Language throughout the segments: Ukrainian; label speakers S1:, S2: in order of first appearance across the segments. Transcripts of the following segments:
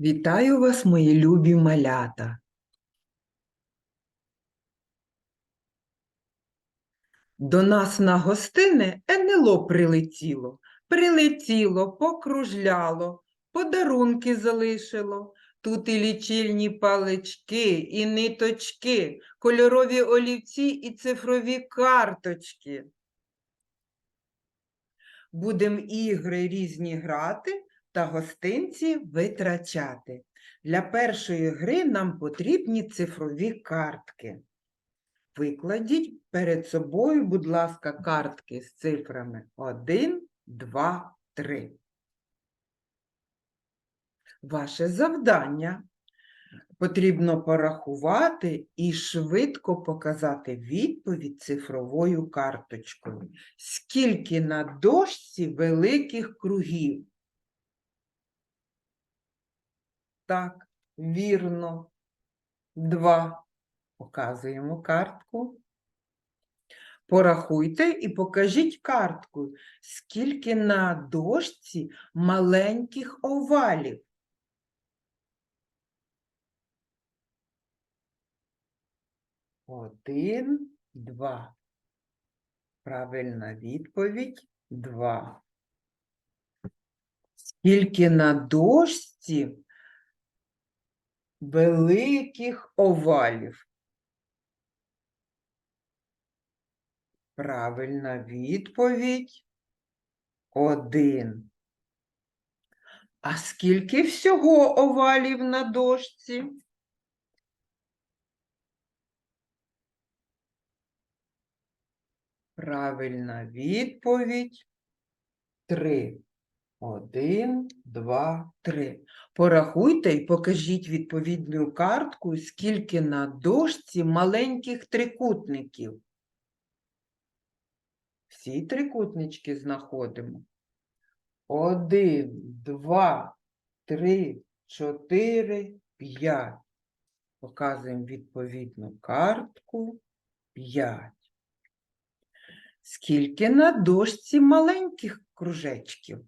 S1: Вітаю вас, мої любі малята. До нас на гостини НЛО прилетіло, прилетіло, покружляло, подарунки залишило. Тут і лічильні палички, і ниточки, кольорові олівці і цифрові карточки. Будемо ігри різні грати та гостинці витрачати. Для першої гри нам потрібні цифрові картки. Викладіть перед собою, будь ласка, картки з цифрами 1, 2, 3. Ваше завдання потрібно порахувати і швидко показати відповідь цифровою карточкою. Скільки на дошці великих кругів? Так, вірно. Два. Показуємо картку. Порахуйте і покажіть карткою, скільки на дошці маленьких овалів. Один, два. Правильна відповідь два. Скільки на дошці великих овалів? Правильна відповідь один. А скільки всього овалів на дошці? Правильна відповідь три. Один, два, три. Порахуйте і покажіть відповідною карткою, скільки на дошці маленьких трикутників. Всі трикутнички знаходимо. Один, два, три, чотири, п'ять. Показуємо відповідну картку. П'ять. Скільки на дошці маленьких кружечків?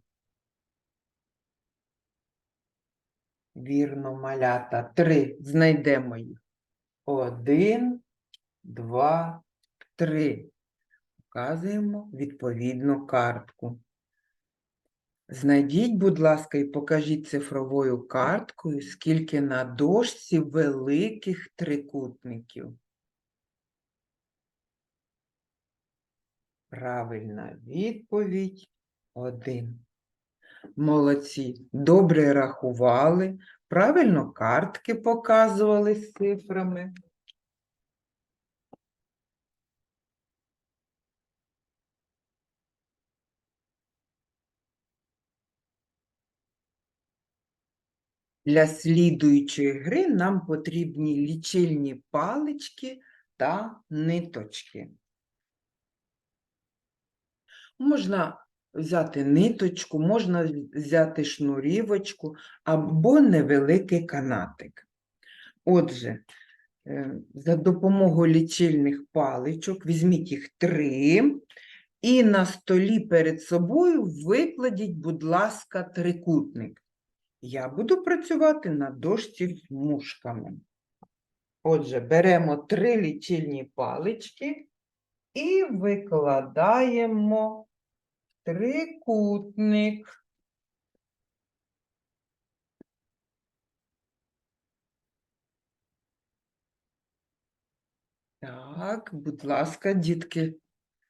S1: Вірно, малята. Три. Знайдемо їх. Один, два, три. Показуємо відповідну картку. Знайдіть, будь ласка, і покажіть цифровою карткою, скільки на дошці великих трикутників. Правильна відповідь один. Молодці, добре рахували, правильно картки показували з цифрами. Для слідуючої гри нам потрібні лічильні палички та ниточки. Можна взяти ниточку, можна взяти шнурівочку або невеликий канатик. Отже, е, за допомогою лічильних паличок візьміть їх три і на столі перед собою викладіть, будь ласка, трикутник. Я буду працювати на дошці з мушками. Отже, беремо три лічильні палички і викладаємо трикутник. Так, будь ласка, дітки,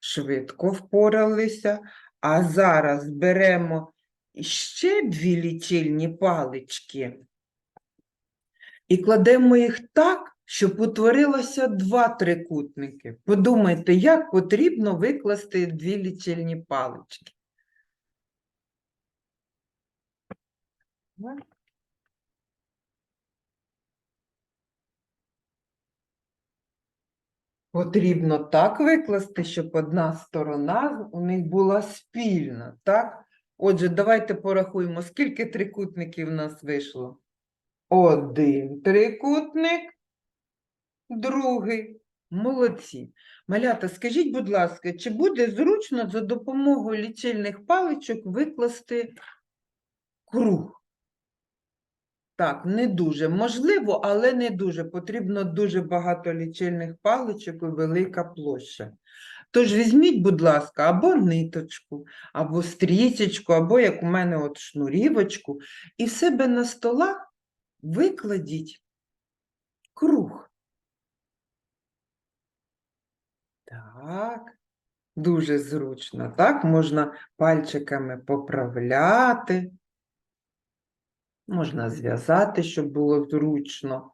S1: швидко впоралися. А зараз беремо ще дві лічильні палички і кладемо їх так, щоб утворилося два трикутники. Подумайте, як потрібно викласти дві лічильні палички. Потрібно так викласти, щоб одна сторона у них була спільна, так? Отже, давайте порахуємо, скільки трикутників в нас вийшло. Один трикутник, другий. Молодці. Малята, скажіть, будь ласка, чи буде зручно за допомогою лічильних паличок викласти круг? Так, не дуже. Можливо, але не дуже. Потрібно дуже багато лічильних паличок і велика площа. Тож візьміть, будь ласка, або ниточку, або стрічечку, або, як у мене, от шнурівочку, і в себе на столах викладіть круг. Так, дуже зручно. Так, можна пальчиками поправляти. Можна зв'язати, щоб було зручно.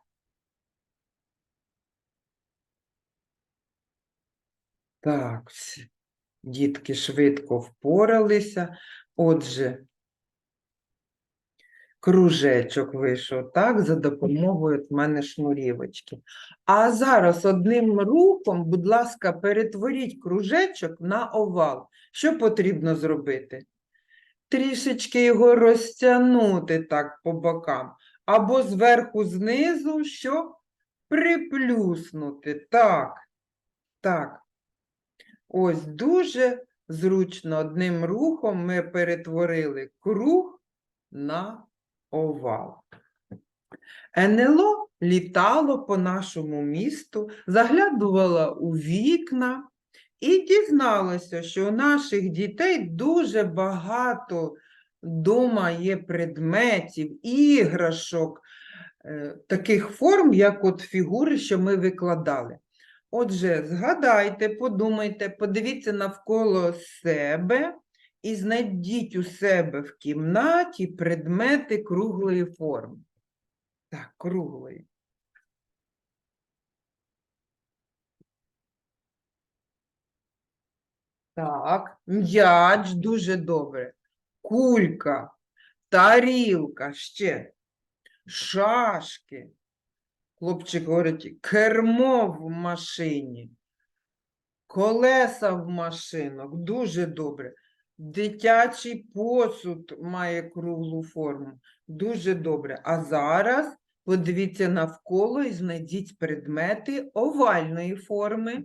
S1: Так, дітки швидко впоралися. Отже, кружечок вийшов, так, за допомогою от мене шнурівочки. А зараз одним рухом, будь ласка, перетворіть кружечок на овал. Що потрібно зробити? Трішечки його розтягнути так по бокам, або зверху знизу, що приплюснути. Так, так. Ось дуже зручно одним рухом ми перетворили круг на овал. НЛО літало по нашому місту, заглядувало у вікна, і дізналася, що у наших дітей дуже багато вдома є предметів, іграшок, е, таких форм, як от фігури, що ми викладали. Отже, згадайте, подумайте, подивіться навколо себе і знайдіть у себе в кімнаті предмети круглої форми. Так, круглої. Так, м'яч дуже добре. Кулька, тарілка, ще шашки. Хлопчик говорить, кермо в машині, колеса в машинах. Дуже добре. Дитячий посуд має круглу форму. Дуже добре. А зараз подивіться навколо і знайдіть предмети овальної форми.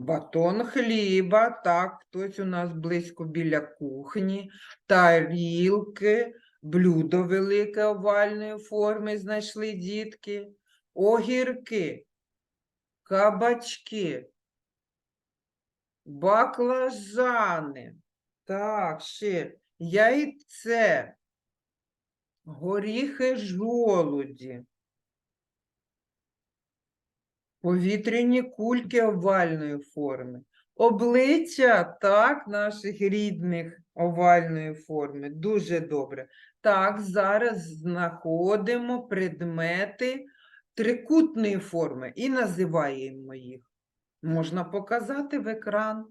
S1: Батон хліба, так, хтось у нас близько біля кухні, тарілки, блюдо велике овальної форми знайшли дітки, огірки, кабачки, баклажани, так, ще яйце, горіхи жолуді. Повітряні кульки овальної форми. Обличчя, так, наших рідних овальної форми. Дуже добре. Так, зараз знаходимо предмети трикутної форми і називаємо їх. Можна показати в екран.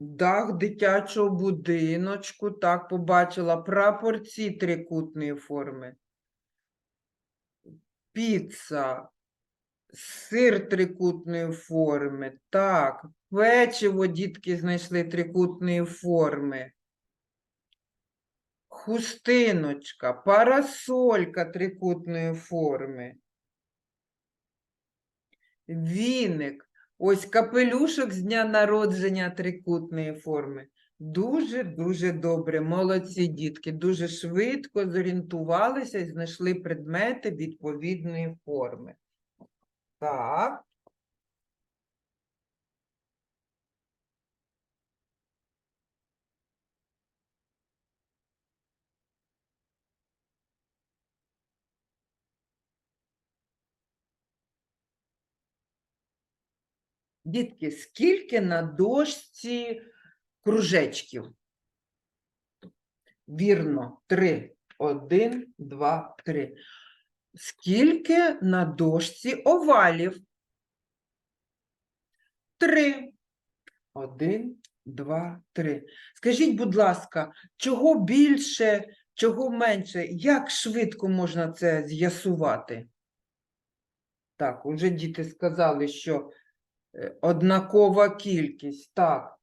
S1: Дах дитячого будиночку, так, побачила прапорці трикутної форми піца, сир трикутної форми. Так, печиво дітки знайшли трикутної форми. Хустиночка, парасолька трикутної форми. Віник. Ось капелюшок з дня народження трикутної форми. Дуже-дуже добре. Молодці дітки. Дуже швидко зорієнтувалися і знайшли предмети відповідної форми. Так. Дітки, скільки на дошці кружечків? Вірно, три. Один, два, три. Скільки на дошці овалів? Три. Один, два, три. Скажіть, будь ласка, чого більше, чого менше? Як швидко можна це з'ясувати? Так, уже діти сказали, що е, однакова кількість. Так,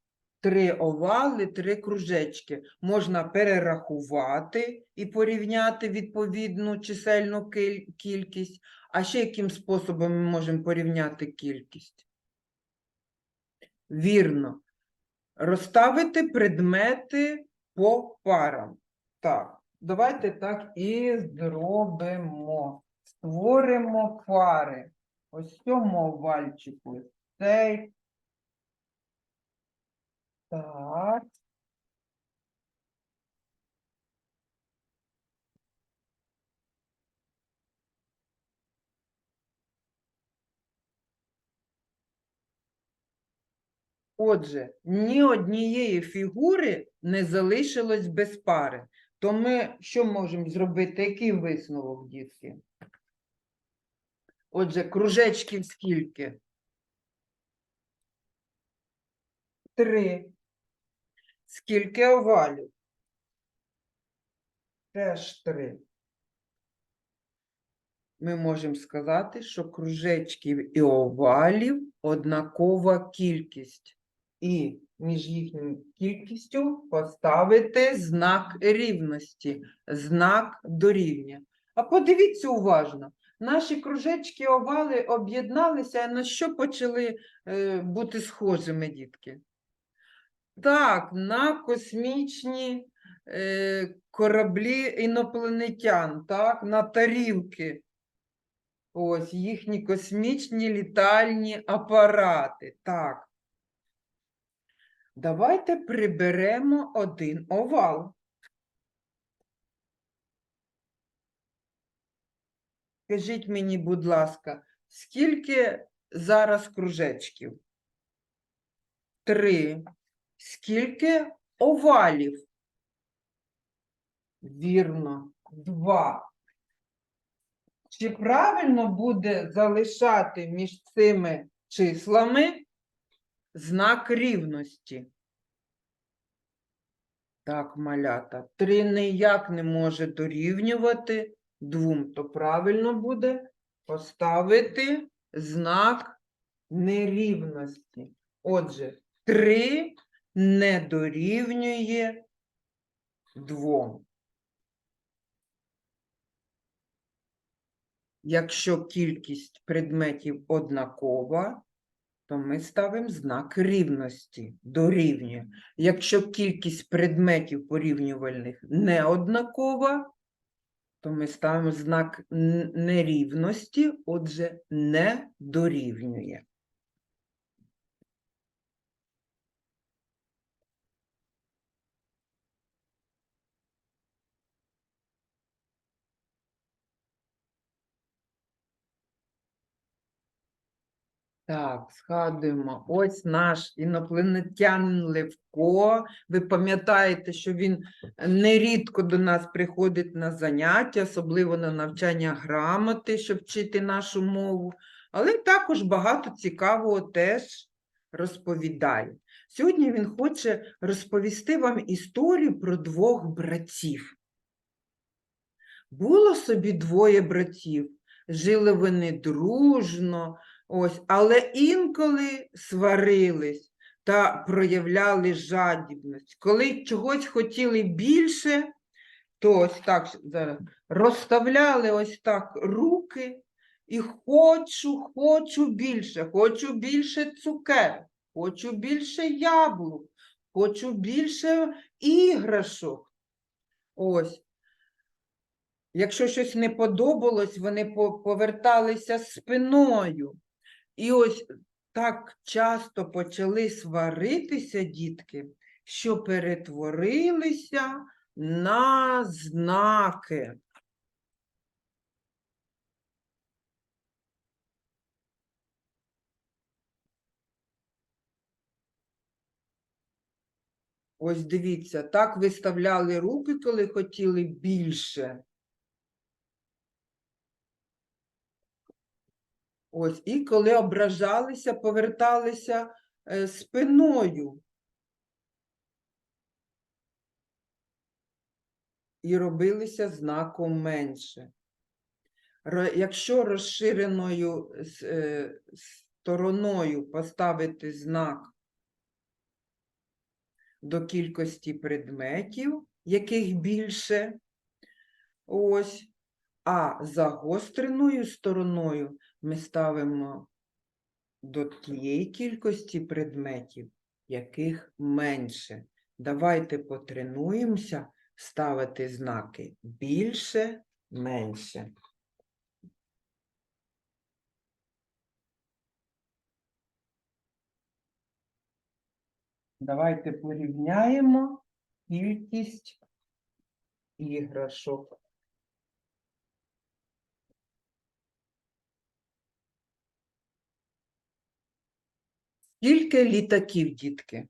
S1: три овали, три кружечки. Можна перерахувати і порівняти відповідну чисельну кількість. А ще яким способом ми можемо порівняти кількість? Вірно. Розставити предмети по парам. Так, давайте так і зробимо. Створимо пари. Ось цьому овальчику. Цей. Так. Отже, ні однієї фігури не залишилось без пари. То ми що можемо зробити? Який висновок, дітки? Отже, кружечків скільки? Три. Скільки овалів? Теж три. Ми можемо сказати, що кружечків і овалів однакова кількість. І між їхньою кількістю поставити знак рівності, знак дорівнює. А подивіться уважно, наші кружечки овали об'єдналися, на що почали е, бути схожими, дітки? Так, на космічні е, кораблі інопланетян, так, на тарілки. Ось їхні космічні літальні апарати. Так. Давайте приберемо один овал. Скажіть мені, будь ласка, скільки зараз кружечків? Три. Скільки овалів? Вірно, два. Чи правильно буде залишати між цими числами знак рівності? Так, малята, три ніяк не може дорівнювати двом, то правильно буде поставити знак нерівності. Отже, три не дорівнює двом. Якщо кількість предметів однакова, то ми ставимо знак рівності дорівнює. Якщо кількість предметів порівнювальних не однакова, то ми ставимо знак нерівності, отже, не дорівнює. Так, згадуємо. Ось наш інопланетянин Левко. Ви пам'ятаєте, що він нерідко до нас приходить на заняття, особливо на навчання грамоти, щоб вчити нашу мову, але також багато цікавого теж розповідає. Сьогодні він хоче розповісти вам історію про двох братів. Було собі двоє братів, жили вони дружно, ось, але інколи сварились та проявляли жадібність. Коли чогось хотіли більше, то ось так зараз розставляли ось так руки і хочу, хочу більше, хочу більше цукер, хочу більше яблук, хочу більше іграшок. Ось. Якщо щось не подобалось, вони поверталися спиною. І ось так часто почали сваритися дітки, що перетворилися на знаки. Ось дивіться, так виставляли руки, коли хотіли більше. Ось, і коли ображалися, поверталися е, спиною. І робилися знаком менше. Якщо розширеною е, стороною поставити знак до кількості предметів, яких більше, ось, а загостреною стороною ми ставимо до тієї кількості предметів, яких менше. Давайте потренуємося ставити знаки більше, менше. Давайте порівняємо кількість іграшок. Скільки літаків, дітки?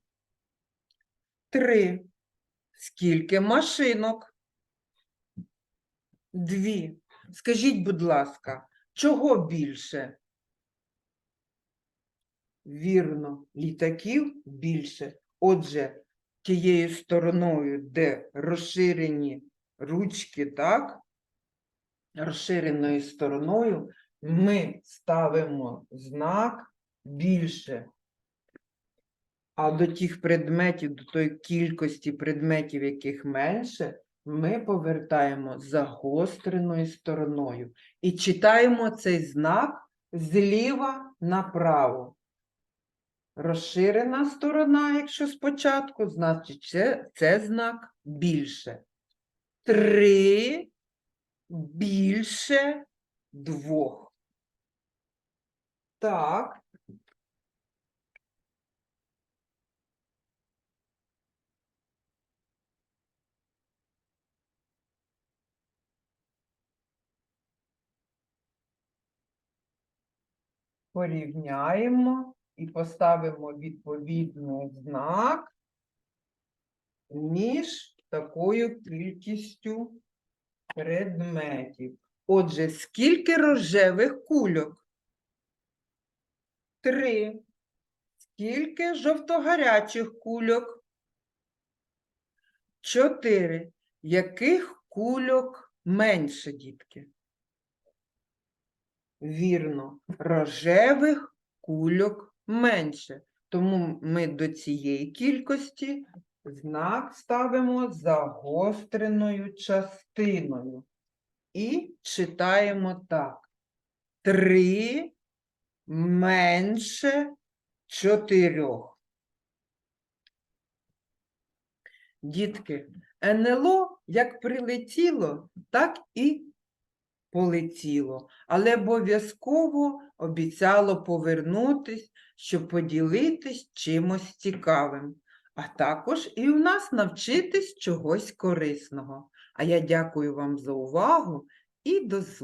S1: Три. Скільки машинок? Дві. Скажіть, будь ласка, чого більше? Вірно, літаків більше. Отже, тією стороною, де розширені ручки, так? Розширеною стороною ми ставимо знак більше. А до тих предметів, до тої кількості предметів, яких менше, ми повертаємо загостреною стороною і читаємо цей знак зліва направо. Розширена сторона, якщо спочатку, значить це, це знак більше. Три більше двох. Так. Порівняємо і поставимо відповідний знак між такою кількістю предметів. Отже, скільки рожевих кульок? Три. Скільки жовтогарячих кульок? Чотири. Яких кульок менше, дітки? Вірно, рожевих кульок менше. Тому ми до цієї кількості знак ставимо загостреною частиною. І читаємо так. Три менше чотирьох. Дітки, НЛО як прилетіло, так і полетіло, але обов'язково обіцяло повернутись, щоб поділитись чимось цікавим, а також і в нас навчитись чогось корисного. А я дякую вам за увагу і до зустрічі!